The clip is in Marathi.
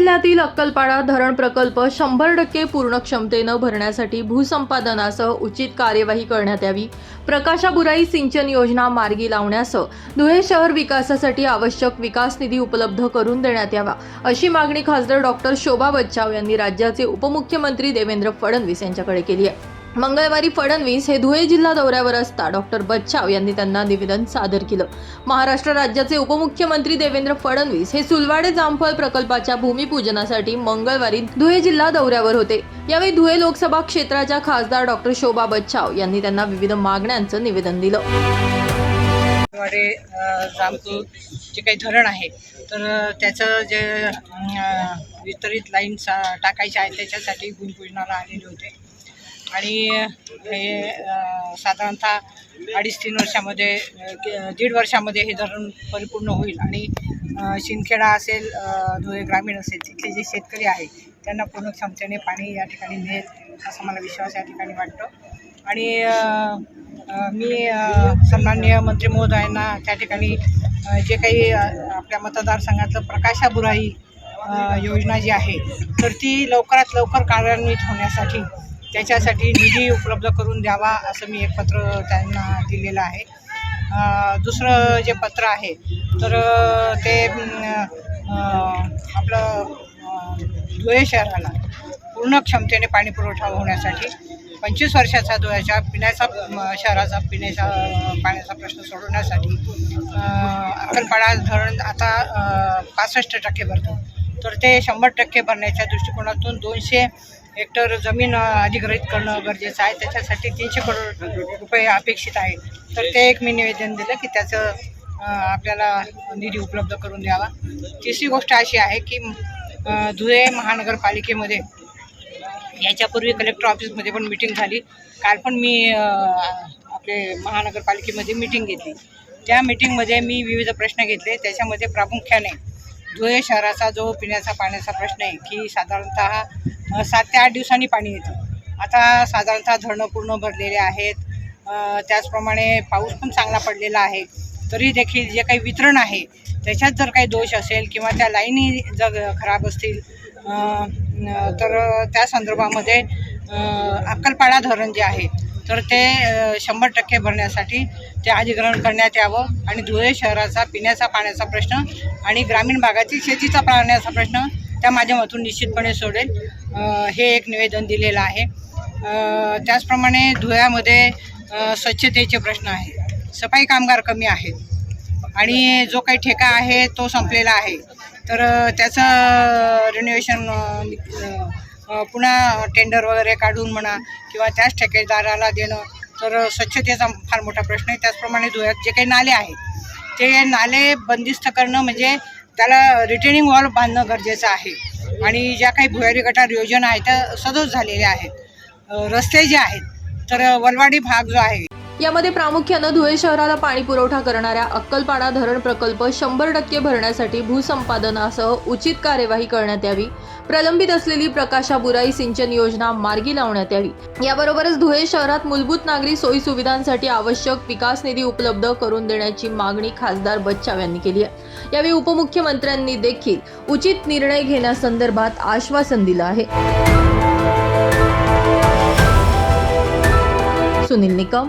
जिल्ह्यातील अक्कलपाडा धरण प्रकल्प शंभर टक्के पूर्ण क्षमतेनं भरण्यासाठी भूसंपादनासह उचित कार्यवाही करण्यात यावी. प्रकाशाबुराई सिंचन योजना मार्गी लावण्यासह धुळे शहर विकासासाठी आवश्यक विकास निधी उपलब्ध करून देण्यात यावा अशी मागणी खासदार डॉक्टर शोभा बच्चाव यांनी राज्याचे उपमुख्यमंत्री देवेंद्र फडणवीस यांच्याकडे केली आहे. मंगळवारी फडणवीस हे धुळे जिल्हा दौऱ्यावर असता. डॉक्टर बच्चाव यांनी त्यांना निवेदन सादर केलं. महाराष्ट्र राज्याचे उपमुख्यमंत्री देवेंद्र फडणवीस हे सुलवाडे जामफळ प्रकल्पाच्या भूमिपूजनासाठी मंगळवारी धुळे जिल्हा दौऱ्यावर होते. यावेळी धुळे लोकसभा क्षेत्राच्या खासदार डॉक्टर शोभा बच्चाव यांनी त्यांना विविध मागण्यांचं निवेदन दिलं. वाडे जे काही धरण आहे तर त्याचं जे वितरित लाईन टाकायचे टाकायच्या आहेत त्याच्यासाठी भूमिपूजनाला आलेले होते. आणि हे साधारणतः अडीच तीन वर्षामध्ये दीड वर्षामध्ये हे धरण परिपूर्ण होईल. आणि शिंदखेडा असेल धुळे ग्रामीण असेल तिथले जे शेतकरी आहे त्यांना पूर्ण क्षमतेने पाणी या ठिकाणी मिळेल असा मला विश्वास या ठिकाणी वाटतो. आणि मी सन्माननीय मंत्री महोदयांना त्या ठिकाणी जे काही आपल्या मतदारसंघातलं प्रकाशाबुराई बुराई योजना जी आहे तर ती लवकरात लवकर कार्यान्वित होण्यासाठी त्याच्यासाठी निधी उपलब्ध करून द्यावा असं मी एक पत्र त्यांना दिलेलं आहे. दुसरं जे पत्र आहे तर ते आपलं धुळे शहराला पूर्ण क्षमतेने पाणी पुरवठा होण्यासाठी पंचवीस वर्षाचा धुळ्याच्या पिण्याचा शहराचा पिण्याचा पाण्याचा प्रश्न सोडवण्यासाठी अ, अक्कलपाडा धरण आता पासष्ट टक्के भरतं. तर ते शंभर टक्के भरण्याच्या दृष्टिकोनातून दोनशे हेक्टर जमीन अधिग्रहित करणं गरजेचं आहे. त्याच्यासाठी तीनशे करोड रुपये अपेक्षित आहे. तर ते एक मी निवेदन दिलं की त्याचं आपल्याला निधी उपलब्ध करून द्यावा. तिसरी गोष्ट अशी आहे की धुळे महानगरपालिकेमध्ये याच्यापूर्वी कलेक्टर ऑफिसमध्ये पण मिटिंग झाली. काल पण मी आपले महानगरपालिकेमध्ये मिटिंग घेतली. त्या मिटिंगमध्ये मी विविध प्रश्न घेतले. त्याच्यामध्ये प्रामुख्याने धुळे शहराचा जो पिण्याचा पाण्याचा प्रश्न आहे की साधारणतः सात ते आठ दिवसांनी पाणी येतं. आता साधारणतः धरणं पूर्ण भरलेले आहेत. त्याचप्रमाणे पाऊस पण चांगला पडलेला आहे. तरी देखील जे काही वितरण आहे त्याच्यात जर काही दोष असेल किंवा त्या लाईनी जर खराब असतील तर त्या संदर्भामध्ये अक्कलपाडा धरण जे आहे तर ते शंभर टक्के भरण्यासाठी ते अधिग्रहण करण्यात यावं आणि धुळे शहराचा पिण्याचा पाण्याचा प्रश्न आणि ग्रामीण भागातील शेतीचा पाण्याचा प्रश्न त्या माध्यमातून निश्चितपणे सोडेल हे एक निवेदन दिलेलं आहे. त्याचप्रमाणे धुळ्यामध्ये स्वच्छतेचे प्रश्न आहेत. सफाई कामगार कमी आहेत. आणि जो काही ठेका आहे तो संपलेला आहे. तर त्याचं रिनोव्हेशन पुन्हा टेंडर वगैरे काढून म्हणा किंवा त्याच ठेकेदाराला देणं तर स्वच्छतेचा फार मोठा प्रश्न आहे. त्याचप्रमाणे धुळ्यात जे काही नाले आहेत ते नाले बंदिस्त करणं म्हणजे त्याला रिटेनिंग वॉल बांधणं गरजेचं आहे. आणि ज्या काही भुयारी गटार योजना आहेत त्या सदोष झालेल्या आहेत. रस्ते जे आहेत तर वलवाडी भाग जो आहे यामध्ये प्रामुख्यानं धुळे शहराला पाणी पुरवठा करणाऱ्या अक्कलपाडा धरण प्रकल्प शंभर टक्के भरण्यासाठी भूसंपादनासह उचित कार्यवाही करण्यात यावी. प्रलंबित असलेली प्रकाशा बुराई सिंचन योजना मार्गी लावण्यात यावी. याबरोबरच धुळे शहरात मूलभूत नागरी सोयी सुविधांसाठी आवश्यक विकास निधी उपलब्ध करून देण्याची मागणी खासदार बच्चाव यांनी केली आहे. यावेळी उपमुख्यमंत्र्यांनी देखील उचित निर्णय घेण्यासंदर्भात आश्वासन दिलं आहे. सुनील निकम